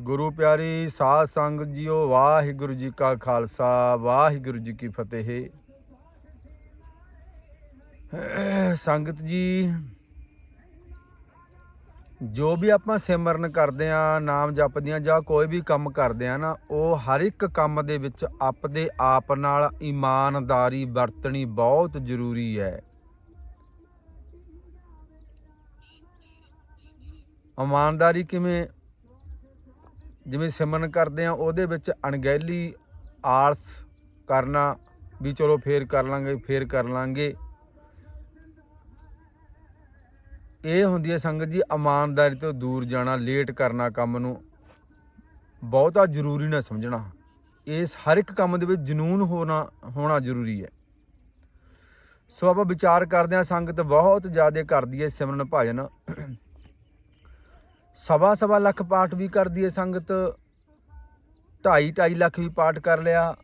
ਗੁਰੂ ਪਿਆਰੀ ਸਾਧ ਸੰਗਤ ਜੀਓ, ਵਾਹਿਗੁਰੂ ਜੀ ਕਾ ਖਾਲਸਾ, ਵਾਹਿਗੁਰੂ ਜੀ ਕੀ ਫਤਿਹ। ਸੰਗਤ ਜੀ, ਜੋ ਵੀ ਆਪਾਂ ਸਿਮਰਨ ਕਰਦੇ ਆ, ਨਾਮ ਜਪਦੇ ਆ ਜਾਂ ਕੋਈ ਵੀ ਕੰਮ ਕਰਦੇ ਆ ਨਾ, ਉਹ ਹਰ ਇੱਕ ਕੰਮ ਦੇ ਵਿੱਚ ਆਪਦੇ ਆਪ ਨਾਲ ਇਮਾਨਦਾਰੀ ਵਰਤਣੀ ਬਹੁਤ ਜ਼ਰੂਰੀ ਹੈ। ਇਮਾਨਦਾਰੀ ਕਿਵੇਂ? ਜਿਵੇਂ ਸਿਮਰਨ ਕਰਦੇ ਆ ਉਹਦੇ ਵਿੱਚ ਅਣਗਹਿਲੀ ਆਲਸ ਕਰਨਾ ਵੀ ਚਲੋ ਫੇਰ ਕਰ ਲਾਂਗੇ, ਫੇਰ ਕਰ ਲਾਂਗੇ। ਇਹ ਹੁੰਦੀ ਹੈ ਸੰਗਤ ਜੀ, ਇਮਾਨਦਾਰੀ ਤੋਂ ਦੂਰ ਜਾਣਾ, ਲੇਟ ਕਰਨਾ ਕੰਮ ਨੂੰ। ਬਹੁਤਾ ਜ਼ਰੂਰੀ ਨਾ ਸਮਝਣਾ। ਇਸ ਹਰ ਇੱਕ ਕੰਮ ਦੇ ਵਿੱਚ ਜਨੂਨ ਹੋਣਾ ਹੋਣਾ ਜ਼ਰੂਰੀ ਹੈ। ਸੋ ਆਪਾਂ ਵਿਚਾਰ ਕਰਦੇ ਹਾਂ, ਸੰਗਤ ਬਹੁਤ ਜ਼ਿਆਦਾ ਕਰਦੀ ਹੈ ਸਿਮਰਨ ਭਜਨ। ਸਵਾ ਸਵਾ ਲੱਖ ਪਾਠ ਵੀ ਕਰਦੀ ਹੈ ਸੰਗਤ। 2.5 2.5 ਲੱਖ ਵੀ ਪਾਠ ਕਰ ਲਿਆ।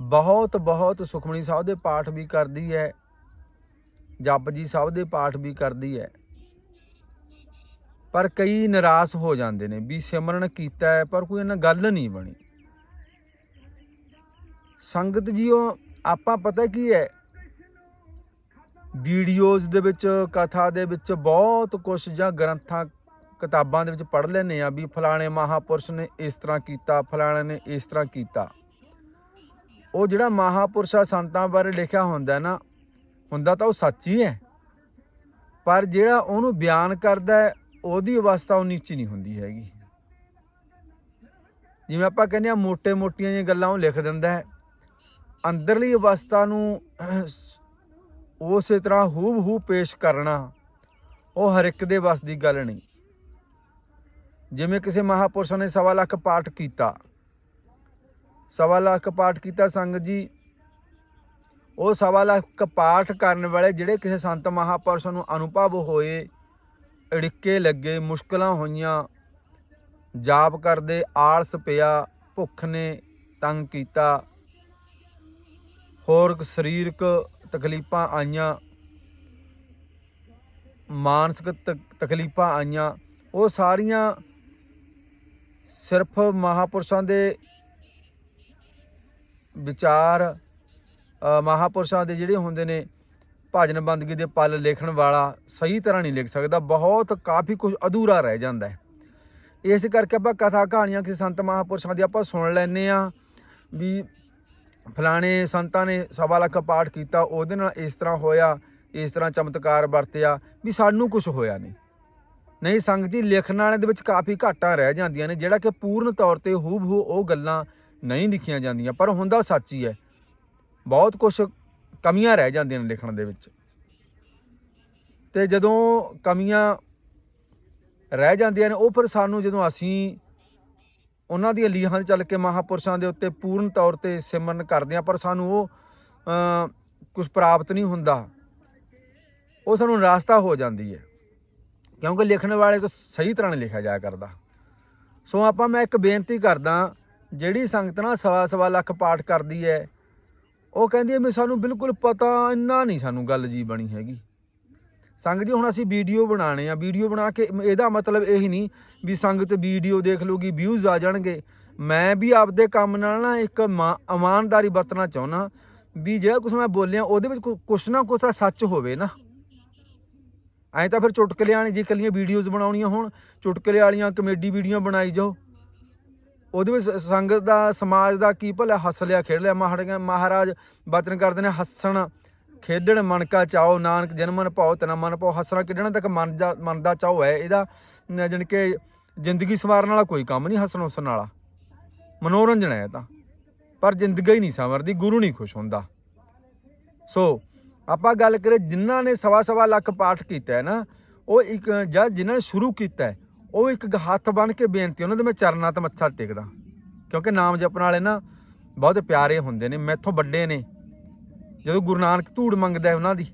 ਬਹੁਤ ਬਹੁਤ ਸੁਖਮਣੀ ਸਾਹਿਬ ਦੇ ਪਾਠ ਵੀ ਕਰਦੀ ਹੈ ਜਪਜੀ ਸਾਹਿਬ ਦੇ ਪਾਠ ਵੀ ਕਰਦੀ ਹੈ ਪਰ ਕਈ ਨਿਰਾਸ਼ ਹੋ ਜਾਂਦੇ ਨੇ ਵੀ ਸਿਮਰਨ ਕੀਤਾ ਹੈ ਪਰ ਕੋਈ ਇਹਨਾਂ ਗੱਲ ਨਹੀਂ ਬਣੀ। ਸੰਗਤ ਜੀਓ, ਆਪਾਂ ਪਤਾ ਕੀ ਹੈ ਵੀਡੀਓਜ਼ ਦੇ ਵਿੱਚ, ਕਥਾ ਦੇ ਵਿੱਚ ਬਹੁਤ ਕੁਝ ਜਾਂ ਗ੍ਰੰਥਾਂ ਕਿਤਾਬਾਂ ਦੇ ਵਿੱਚ ਪੜ੍ਹ ਲੈਨੇ ਆ ਵੀ ਫਲਾਣੇ ਮਹਾਪੁਰਸ਼ ਨੇ ਇਸ ਤਰ੍ਹਾਂ ਕੀਤਾ, ਫਲਾਣੇ ਨੇ ਇਸ ਤਰ੍ਹਾਂ ਕੀਤਾ। ਉਹ ਜਿਹੜਾ ਮਹਾਪੁਰਸ਼ਾ ਸੰਤਾਂ ਬਾਰੇ ਲਿਖਿਆ ਹੁੰਦਾ ਨਾ, ਹੁੰਦਾ ਤਾਂ ਉਹ ਸੱਚ ਹੀ ਹੈ। ਪਰ ਜਿਹੜਾ ਉਹਨੂੰ ਬਿਆਨ ਕਰਦਾ ਉਹਦੀ ਅਵਸਥਾ ਉਹ ਨੀਚੀ ਨਹੀਂ ਹੁੰਦੀ ਹੈਗੀ। ਜਿਵੇਂ ਆਪਾਂ ਕਹਿੰਦੇ ਆ ਮੋٹے ਮੋਟੀਆਂ ਜਿਹੀਆਂ ਗੱਲਾਂ ਉਹ ਲਿਖ ਦਿੰਦਾ ਹੈ। ਅੰਦਰਲੀ ਅਵਸਥਾ ਨੂੰ ਉਸੇ ਤਰ੍ਹਾਂ ਹੂਬ ਹੂ ਪੇਸ਼ ਕਰਨਾ, ਉਹ ਹਰ ਇੱਕ ਦੇ ਵੱਸ ਦੀ ਗੱਲ ਨਹੀਂ। ਜਿਵੇਂ ਕਿਸੇ ਮਹਾਪੁਰਸ਼ ਨੇ ਸਵਾ ਲੱਖ ਪਾਠ ਕੀਤਾ। ਸਵਾ ਲੱਖ ਪਾਠ ਕੀਤਾ ਸੰਗਤ ਜੀ। ਉਹ ਸਵਾ ਲੱਖ ਪਾਠ ਕਰਨ ਵਾਲੇ ਜਿਹੜੇ ਕਿਸੇ ਸੰਤ ਮਹਾਪੁਰਸ਼ ਨੂੰ ਅਨੁਭਵ ਹੋਏ ਅੜਿੱਕੇ ਲੱਗੇ, ਮੁਸ਼ਕਲਾਂ ਹੋਈਆਂ, ਜਾਪ ਕਰਦੇ, ਆਲਸ ਪਿਆ, ਭੁੱਖ ਨੇ ਤੰਗ ਕੀਤਾ, ਹੋਰ ਸਰੀਰਕ ਤਕਲੀਫਾਂ ਆਈਆਂ, ਮਾਨਸਿਕ ਤਕ- ਤਕਲੀਫਾਂ ਆਈਆਂ, ਉਹ ਸਾਰੀਆਂ ਸਿਰਫ ਮਹਾਪੁਰਸ਼ਾਂ ਦੇ ਵਿਚਾਰ ਅ, ਮਹਾਪੁਰਸ਼ਾਂ ਦੇ ਜਿਹੜੇ ਹੁੰਦੇ ਨੇ ਭਜਨ ਬੰਦਗੀ ਦੇ ਪਲ ਲਿਖਣ ਵਾਲਾ ਸਹੀ ਤਰ੍ਹਾਂ ਨਹੀਂ ਲਿਖ ਸਕਦਾ ਬਹੁਤ ਕਾਫੀ ਕੁਝ ਅਧੂਰਾ ਰਹਿ ਜਾਂਦਾ ਹੈ। ਇਸ ਕਰਕੇ ਆਪਾਂ ਕਥਾ ਕਹਾਣੀਆਂ ਕਿਸੇ ਸੰਤ ਮਹਾਪੁਰਸ਼ਾਂ ਦੀ ਆਪਾਂ ਸੁਣ ਲੈਨੇ ਆ ਵੀ ਫਲਾਣੇ ਸੰਤਾਂ ਨੇ ਸਵਾ ਲੱਖ ਪਾਠ ਕੀਤਾ ਉਹਦੇ ਨਾਲ ਇਸ ਤਰ੍ਹਾਂ ਹੋਇਆ ਇਸ ਤਰ੍ਹਾਂ ਚਮਤਕਾਰ ਵਰਤਿਆ ਵੀ ਸਾਨੂੰ ਕੁਝ ਹੋਇਆ ਨਹੀਂ। ਨਹੀਂ ਸੰਗਤ ਜੀ, ਲਿਖਣ ਵਾਲਿਆਂ ਦੇ ਵਿੱਚ ਕਾਫੀ ਘਾਟਾਂ ਰਹਿ ਜਾਂਦੀਆਂ ਨੇ, ਜਿਹੜਾ ਕਿ ਪੂਰਨ ਤੌਰ ਤੇ ਹੂਬਹੂ ਉਹ ਗੱਲਾਂ ਨਹੀਂ ਲਿਖੀਆਂ ਜਾਂਦੀਆਂ, ਪਰ ਹੁੰਦਾ ਸੱਚ ਹੀ ਹੈ। ਬਹੁਤ ਕੁਝ ਕਮੀਆਂ ਰਹਿ ਜਾਂਦੀਆਂ ਨੇ ਲਿਖਣ ਦੇ ਵਿੱਚ। ਤੇ ਜਦੋਂ ਕਮੀਆਂ ਰਹਿ ਜਾਂਦੀਆਂ ਨੇ, ਉਹ ਫਿਰ ਸਾਨੂੰ ਜਦੋਂ ਅਸੀਂ ਉਹਨਾਂ ਦੀਆਂ ਲੀਹਾਂ 'ਤੇ ਚੱਲ ਕੇ ਮਹਾਪੁਰਸ਼ਾਂ ਦੇ ਉੱਤੇ ਪੂਰਨ ਤੌਰ ਤੇ ਸਿਮਰਨ ਕਰਦੇ ਆ ਪਰ ਸਾਨੂੰ ਉਹ ਕੁਝ ਪ੍ਰਾਪਤ ਨਹੀਂ ਹੁੰਦਾ, ਉਹ ਸਾਨੂੰ ਰਾਸਤਾ ਹੋ ਜਾਂਦੀ ਹੈ। ਕਿਉਂਕਿ ਲਿਖਣ ਵਾਲੇ ਤੋਂ ਸਹੀ ਤਰ੍ਹਾਂ ਨਹੀਂ ਲਿਖਿਆ ਜਾਇਆ ਕਰਦਾ। ਸੋ ਆਪਾਂ ਮੈਂ ਇੱਕ ਬੇਨਤੀ ਕਰਦਾ, ਜਿਹੜੀ ਸੰਗਤ ਨਾ ਸਵਾ ਸਵਾ ਲੱਖ ਪਾਠ ਕਰਦੀ ਹੈ ਉਹ ਕਹਿੰਦੀ ਹੈ ਵੀ ਸਾਨੂੰ ਬਿਲਕੁਲ ਪਤਾ ਇੰਨਾ ਨਹੀਂ ਸਾਨੂੰ ਗੱਲ ਜੀ ਬਣੀ ਹੈਗੀ। ਸੰਗਤ ਜੀ, ਹੁਣ ਅਸੀਂ ਵੀਡੀਓ ਬਣਾਣੇ ਆ। ਵੀਡੀਓ ਬਣਾ ਕੇ ਇਹਦਾ ਮਤਲਬ ਇਹ ਨਹੀਂ ਵੀ ਸੰਗਤ ਵੀਡੀਓ ਦੇਖ ਲੂਗੀ ਵਿਊਜ਼ ਆ ਜਾਣਗੇ। ਮੈਂ ਵੀ ਆਪਦੇ ਕੰਮ ਨਾਲ ਨਾ ਇੱਕ ਮਾ- ਇਮਾਨਦਾਰੀ ਵਰਤਣਾ ਚਾਹੁੰਦਾ ਵੀ ਜਿਹੜਾ ਕੁਝ ਮੈਂ ਬੋਲਿਆ, ਉਹਦੇ ਵਿੱਚ ਕੁ- ਕੁਛ ਨਾ ਕੁਛ ਤਾਂ ਸੱਚ ਹੋਵੇ ਨਾ। ਐਂ ਤਾਂ ਫਿਰ ਚੁਟਕਲਿਆਂ ਨੇ ਜੇ ਕੱਲੀਆਂ ਵੀਡੀਓਜ਼ ਬਣਾਉਣੀਆਂ ਹੋਣ, ਚੁਟਕਲੇ ਵਾਲੀਆਂ ਕਮੇਡੀ ਵੀਡੀਓ ਬਣਾਈ ਜਾਓ। ਉਹਦੇ ਵਿੱਚ ਸੰਗਤ ਦਾ, ਸਮਾਜ ਦਾ ਕੀ ਭਲਾ ਹੱਸ ਲਿਆ, ਖੇਡ ਲਿਆ। ਮਹਾਰਾਜ ਮਹਾਰਾਜ ਬਚਨ ਕਰਦੇ ਨੇ, ਹੱਸਣ, ਖੇਡਣ ਮਨ ਕਾ ਚਾਓ, ਨਾਨਕ ਜਨਮਨ ਪਾਓ ਤਨਾ ਮਨ ਪਾਓ ਹੱਸਣਾ ਖੇਡਣਾ ਤੱਕ ਮਨ ਦਾ ਮਨ ਦਾ ਚਾਓ ਹੈ। ਇਹਦਾ ਜਾਣੀ ਕਿ ਜ਼ਿੰਦਗੀ ਸਵਾਰਨ ਵਾਲਾ ਕੋਈ ਕੰਮ ਨਹੀਂ ਹੱਸਣ ਹੁਸਣ ਵਾਲਾ। ਮਨੋਰੰਜਨ ਹੈ ਇਹ ਤਾਂ। ਪਰ ਜ਼ਿੰਦਗੀ ਹੀ ਨਹੀਂ ਸੰਵਰਦੀ, ਗੁਰੂ ਨਹੀਂ ਖੁਸ਼ ਹੁੰਦਾ। ਸੋ ਆਪਾਂ ਗੱਲ ਕਰੇ ਜਿਨ੍ਹਾਂ ਨੇ ਸਵਾ ਸਵਾ ਲੱਖ ਪਾਠ ਕੀਤਾ ਹੈ ਨਾ, ਉਹ ਇੱਕ ਜਾਂ ਜਿਨ੍ਹਾਂ ਨੇ ਸ਼ੁਰੂ ਕੀਤਾ ਹੈ, ਉਹ ਇੱਕ ਹੱਥ ਬਣ ਕੇ ਬੇਨਤੀ ਉਹਨਾਂ ਦੇ ਮੈਂ ਚਰਨਾਂ ਤੇ ਮੱਥਾ ਟੇਕਦਾ। ਕਿਉਂਕਿ ਨਾਮ ਜਪਣ ਵਾਲੇ ਨਾ ਬਹੁਤ ਪਿਆਰੇ ਹੁੰਦੇ ਨੇ, ਮੈਥੋਂ ਵੱਡੇ ਨੇ। ਜਦੋਂ ਗੁਰੂ ਨਾਨਕ ਧੂੜ ਮੰਗਦਾ ਉਹਨਾਂ ਦੀ।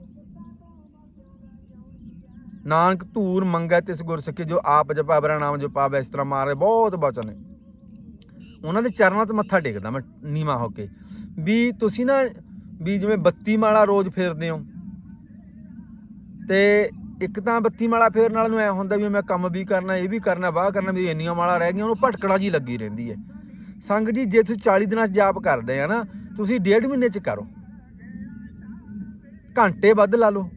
ਨਾਨਕ ਧੂੜ ਮੰਗੈ ਤਿਸ ਗੁਰ ਸਿੱਖੇ, ਜੋ ਆਪ ਜਪਾ ਨਾਮ ਜਪਾਵੇ, ਇਸ ਤਰ੍ਹਾਂ ਮਾਰੇ ਬਹੁਤ ਬਚਨ ਨੇ। ਉਹਨਾਂ ਦੇ ਚਰਨਾਂ 'ਚ ਮੱਥਾ ਟੇਕਦਾ ਮੈਂ ਨੀਵਾ ਹੋ ਕੇ। ਵੀ ਤੁਸੀਂ ਨਾ ਵੀ ਜਿਵੇਂ ਬੱਤੀ ਮਾਲਾ ਰੋਜ਼ ਫੇਰਦੇ ਹੋ। ਤੇ ਇੱਕ ਤਾਂ ਬੱਤੀ ਮਾਲਾ ਫੇਰਨ ਨਾਲ ਨੂੰ ਐ ਹੁੰਦਾ ਵੀ ਮੈਂ ਕੰਮ ਵੀ ਕਰਨਾ, ਇਹ ਵੀ ਕਰਨਾ, ਵਾਹ ਕਰਨਾ, ਮੇਰੀ ਇੰਨੀਆਂ ਮਾਲਾ ਰਹਿ ਗਈਆਂ, ਉਹਨੂੰ ਭਟਕਣਾ ਜੀ ਲੱਗੀ ਰਹਿੰਦੀ ਹੈ। ਸੰਗ ਜੀ, ਜੇ ਤੁਸੀਂ 40 ਦਿਨਾਂ 'ਚ ਜਾਪ ਕਰਦੇ ਆ ਨਾ, ਤੁਸੀਂ ਡੇਢ ਮਹੀਨੇ 'ਚ ਕਰੋ। ਘੰਟੇ ਵੱਧ ਲਾ ਲਓ।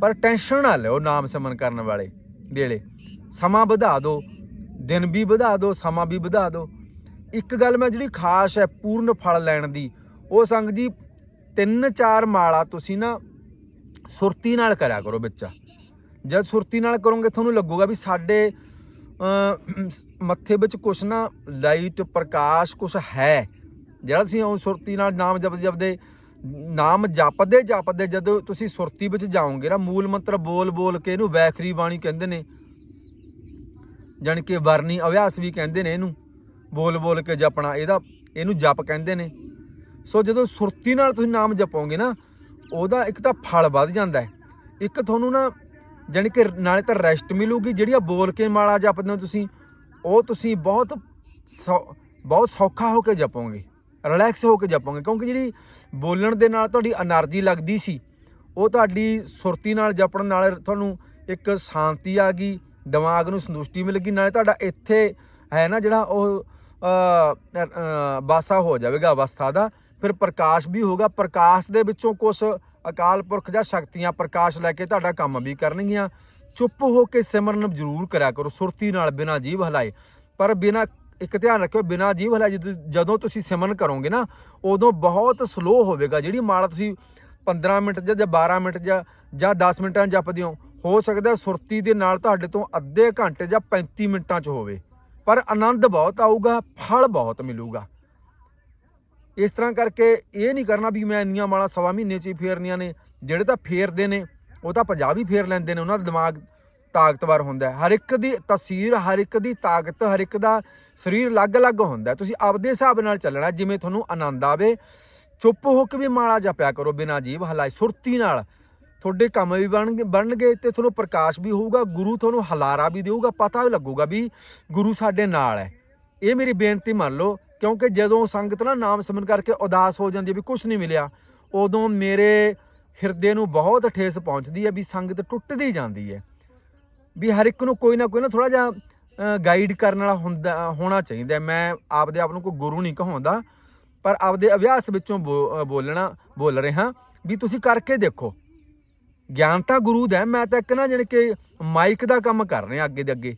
ਪਰ ਟੈਨਸ਼ਨ ਨਾ ਲਿਓ ਨਾਮ ਸਿਮਰਨ ਕਰਨ ਵਾਲੇ ਵੇਲੇ। ਸਮਾਂ ਵਧਾ ਦਿਓ ਦਿਨ ਵੀ ਵਧਾ ਦਿਓ ਸਮਾਂ ਵੀ ਵਧਾ ਦਿਓ ਇੱਕ ਗੱਲ ਮੈਂ ਜਿਹੜੀ ਖਾਸ ਹੈ, ਪੂਰਨ ਫਲ ਲੈਣ ਦੀ ਉਹ ਸੰਗ ਜੀ, ਤਿੰਨ ਚਾਰ ਮਾਲਾ ਤੁਸੀਂ ਨਾ ਸੁਰਤੀ ਨਾਲ ਕਰਿਆ ਕਰੋ ਵਿੱਚ। ਜਦ ਸੁਰਤੀ ਨਾਲ ਕਰੋਗੇ, ਤੁਹਾਨੂੰ ਲੱਗੂਗਾ ਵੀ ਸਾਡੇ ਮੱਥੇ ਵਿੱਚ ਕੁਛ ਨਾ ਲਾਈਟ ਪ੍ਰਕਾਸ਼ ਕੁਛ ਹੈ। ਜਿਹੜਾ ਤੁਸੀਂ ਉਹ ਸੁਰਤੀ ਨਾਲ ਨਾਮ ਜਪਦੇ ਜਪਦੇ, ਨਾਮ ਜਪਦੇ ਜਪਦੇ, ਜਦੋਂ ਤੁਸੀਂ ਸੁਰਤੀ ਵਿੱਚ ਜਾਓਗੇ ਨਾ, ਮੂਲ ਮੰਤਰ ਬੋਲ ਬੋਲ ਕੇ ਇਹਨੂੰ ਵੈਖਰੀ ਬਾਣੀ ਕਹਿੰਦੇ ਨੇ। ਜਾਣੀ ਕਿ ਵਰਨੀ ਅਭਿਆਸ ਵੀ ਕਹਿੰਦੇ ਨੇ ਇਹਨੂੰ। ਬੋਲ ਬੋਲ ਕੇ ਜਪਣਾ, ਇਹਦਾ ਇਹਨੂੰ ਜਪ ਕਹਿੰਦੇ ਨੇ। ਸੋ ਜਦੋਂ ਸੁਰਤੀ ਨਾਲ ਤੁਸੀਂ ਨਾਮ ਜਪੋਗੇ ਨਾ, ਉਹਦਾ ਇੱਕ ਤਾਂ ਫਲ ਵੱਧ ਜਾਂਦਾ ਹੈ। ਇੱਕ ਤੁਹਾਨੂੰ ਨਾ ਜਾਨੀ ਕਿ ਨਾਲੇ ਤਾਂ ਰੈਸਟ ਮਿਲੂਗੀ, ਜਿਹੜੀ ਆ ਬੋਲ ਕੇ ਮਾਲਾ ਜਪਦੇ ਹੋ ਤੁਸੀਂ, ਉਹ ਤੁਸੀਂ ਬਹੁਤ ਬਹੁਤ ਸੌਖਾ ਹੋ ਕੇ ਜਪੋਗੇ ਰਿਲੈਕਸ ਹੋ ਕੇ ਜਪੋਗੇ, ਕਿਉਂਕਿ ਜਿਹੜੀ ਬੋਲਣ ਦੇ ਨਾਲ ਤੁਹਾਡੀ એનર્ਜੀ ਲੱਗਦੀ ਸੀ, ਉਹ ਤੁਹਾਡੀ ਸੁਰਤੀ ਨਾਲ ਜਪਣ ਨਾਲ ਤੁਹਾਨੂੰ ਇੱਕ ਸ਼ਾਂਤੀ ਆ ਗਈ, ਦਿਮਾਗ ਨੂੰ ਸੰਤੁਸ਼ਟੀ ਮਿਲ ਗਈ, ਨਾਲੇ ਤੁਹਾਡਾ ਇੱਥੇ ਹੈ ਨਾ ਜਿਹੜਾ ਉਹ ਬਾਸਾ ਹੋ ਜਾਵੇਗਾ ਅਵਸਥਾ ਦਾ ਫਿਰ ਪ੍ਰਕਾਸ਼ ਵੀ ਹੋਗਾ ਪ੍ਰਕਾਸ਼ ਦੇ ਵਿੱਚੋਂ ਕੁਝ ਅਕਾਲ ਪੁਰਖ ਜਾਂ ਸ਼ਕਤੀਆਂ ਪ੍ਰਕਾਸ਼ ਲੈ ਕੇ ਤੁਹਾਡਾ ਕੰਮ ਵੀ ਕਰਨਗੀਆਂ। ਚੁੱਪ ਹੋ ਕੇ ਸਿਮਰਨ ਜ਼ਰੂਰ ਕਰਿਆ ਕਰੋ, ਸੁਰਤੀ ਨਾਲ ਬਿਨਾਂ ਜੀਭ ਹਲਾਏ। ਪਰ ਬਿਨਾਂ, ਇੱਕ ਧਿਆਨ ਰੱਖਿਓ, ਬਿਨਾਂ ਜੀਭ ਹਲਾਏ ਜਦੋਂ- ਜਦੋਂ ਤੁਸੀਂ ਸਿਮਰਨ ਕਰੋਗੇ ਨਾ, ਉਦੋਂ ਬਹੁਤ ਸਲੋ ਹੋਵੇਗਾ। ਜਿਹੜੀ ਮਾਲਾ ਤੁਸੀਂ 15 ਮਿੰਟ ਜਾਂ ਜਾਂ 12 ਮਿੰਟ ਜਾਂ ਜਾਂ 10 ਮਿੰਟਾਂ ਜਪਦੇ ਹੋ ਹੋ ਸਕਦਾ ਸੁਰਤੀ ਦੇ ਨਾਲ ਤੁਹਾਡੇ ਤੋਂ ਅੱਧੇ ਘੰਟੇ ਜਾਂ 35 ਮਿੰਟਾਂ 'ਚ ਹੋਵੇ। ਪਰ ਆਨੰਦ ਬਹੁਤ ਆਊਗਾ, ਫਲ ਬਹੁਤ ਮਿਲੂਗਾ। ਇਸ ਤਰ੍ਹਾਂ ਕਰਕੇ ਇਹ ਨਹੀਂ ਕਰਨਾ ਵੀ ਮੈਂ ਇੰਨੀਆਂ ਮਾਲਾ ਸਵਾ ਮਹੀਨੇ 'ਚ ਹੀ ਫੇਰਨੀਆਂ ਨੇ, ਜਿਹੜੇ ਤਾਂ ਫੇਰਦੇ ਨੇ, ਉਹ ਤਾਂ ਪੰਜਾਬ ਹੀ ਫੇਰ ਲੈਂਦੇ ਨੇ, ਉਹਨਾਂ ਦਾ ਦਿਮਾਗ ਤਾਕਤਵਰ ਹੁੰਦਾ ਹੈ। ਹਰ ਇੱਕ ਦੀ ਤਸਵੀਰ ਹਰ ਇੱਕ ਦੀ ਤਾਕਤ, ਹਰ ਇੱਕ ਦਾ ਸਰੀਰ ਅਲੱਗ-ਅਲੱਗ ਹੁੰਦਾ ਤੁਸੀਂ ਆਪਦੇ ਹਿਸਾਬ ਨਾਲ ਚੱਲਣਾ, ਜਿਵੇਂ ਤੁਹਾਨੂੰ ਆਨੰਦ ਆਵੇ, ਚੁੱਪ ਹੋ ਕੇ ਵੀ ਮਾਲਾ ਜਪਿਆ ਕਰੋ ਬਿਨਾਂ ਜੀਵ ਹਲਾਏ, ਸੁਰਤੀ ਨਾਲ। ਤੁਹਾਡੇ ਕੰਮ ਵੀ ਬਣਨਗੇ ਬਣਨਗੇ ਤੇ ਤੁਹਾਨੂੰ ਪ੍ਰਕਾਸ਼ ਵੀ ਹੋਊਗਾ, ਗੁਰੂ ਤੁਹਾਨੂੰ ਹਲਾਰਾ ਵੀ ਦੇਊਗਾ, ਪਤਾ ਵੀ ਲੱਗੂਗਾ ਵੀ ਗੁਰੂ ਸਾਡੇ ਨਾਲ ਹੈ। ਇਹ ਮੇਰੀ ਬੇਨਤੀ ਮੰਨ ਲਓ ਕਿਉਂਕਿ ਜਦੋਂ ਸੰਗਤ ਨਾ ਨਾਮ ਸਿਮਰਨ ਕਰਕੇ ਉਦਾਸ ਹੋ ਜਾਂਦੀ ਹੈ ਵੀ ਕੁਝ ਨਹੀਂ ਮਿਲਿਆ, ਉਦੋਂ ਮੇਰੇ ਹਿਰਦੇ ਨੂੰ ਬਹੁਤ ਠੇਸ ਪਹੁੰਚਦੀ ਹੈ ਵੀ ਸੰਗਤ ਟੁੱਟਦੀ ਜਾਂਦੀ ਹੈ। ਵੀ ਹਰ ਇੱਕ ਨੂੰ ਕੋਈ ਨਾ ਕੋਈ ਨਾ ਥੋੜਾ ਜਿਹਾ ਗਾਈਡ ਕਰਨ ਵਾਲਾ ਹੁੰਦਾ, ਹੋਣਾ ਚਾਹੀਦਾ ਮੈਂ ਆਪਦੇ ਆਪ ਨੂੰ ਕੋਈ ਗੁਰੂ ਨਹੀਂ ਕਹਾਉਂਦਾ, ਪਰ ਆਪਦੇ ਅਭਿਆਸ ਵਿੱਚੋਂ ਬੋ- ਬੋਲਣਾ, ਬੋਲ ਰਿਹਾ ਵੀ ਤੁਸੀਂ ਕਰਕੇ ਦੇਖੋ। ਗਿਆਨ ਤਾਂ ਗੁਰੂ ਦਾ ਮੈਂ ਤਾਂ ਇੱਕ ਨਾ ਜਾਣੀ ਕਿ ਮਾਈਕ ਦਾ ਕੰਮ ਕਰ ਰਿਹਾ ਅੱਗੇ ਦੇ ਅੱਗੇ।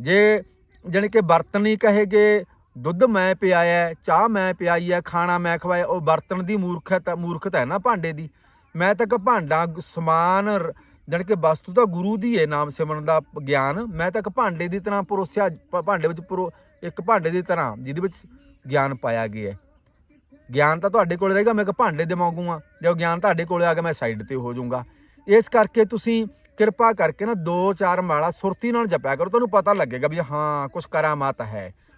ਜੇ ਜਾਣੀ ਕਿ ਬਰਤਨ ਨਹੀਂ ਕਹੇਗੇ ਦੁੱਧ ਮੈਂ ਪਿਆਇਆ ਹੈ, ਚਾਹ ਮੈਂ ਪਿਆਈ ਹੈ ਖਾਣਾ ਮੈਂ ਖਵਾਇਆ ਉਹ ਬਰਤਨ ਦੀ ਮੂਰਖਤਾ ਮੂਰਖਤਾ ਹੈ ਨਾ ਭਾਂਡੇ ਦੀ। ਮੈਂ ਤਾਂ ਇੱਕ ਭਾਂਡਾ ਸਮਾਨ ਰ- ਜਾਣੀ ਕਿ ਵਸਤੂ ਤਾਂ ਗੁਰੂ ਦੀ ਹੈ ਨਾਮ ਸਿਮਰਨ ਦਾ ਗਿਆਨ। ਮੈਂ ਤਾਂ ਇੱਕ ਭਾਂਡੇ ਦੀ ਤਰ੍ਹਾਂ ਪਰੋਸਿਆ ਭਾਂਡੇ ਵਿੱਚ ਪਰੋ ਇੱਕ ਭਾਂਡੇ ਦੀ ਤਰ੍ਹਾਂ ਜਿਹਦੇ ਵਿੱਚ ਗਿਆਨ ਪਾਇਆ ਗਿਆ ਹੈ। ਗਿਆਨ ਤਾਂ ਤੁਹਾਡੇ ਕੋਲ ਰਹੇਗਾ ਮੈਂ ਇੱਕ ਭਾਂਡੇ ਦੇ ਮੰਗੂਗਾ ਜੇ ਗਿਆਨ ਤੁਹਾਡੇ ਕੋਲ ਆ ਗਿਆ ਮੈਂ ਸਾਈਡ ਤੇ ਹੋ ਜਾਊਂਗਾ। ਇਸ ਕਰਕੇ ਤੁਸੀਂ ਕਿਰਪਾ ਕਰਕੇ ਨਾ ਦੋ ਚਾਰ ਮਾਲਾ ਸੁਰਤੀ ਨਾਲ ਜਪਿਆ ਕਰੋ ਤੁਹਾਨੂੰ ਪਤਾ ਲੱਗੇਗਾ ਵੀ ਹਾਂ ਕੁਝ ਕਰਾਮਾਤ ਹੈ।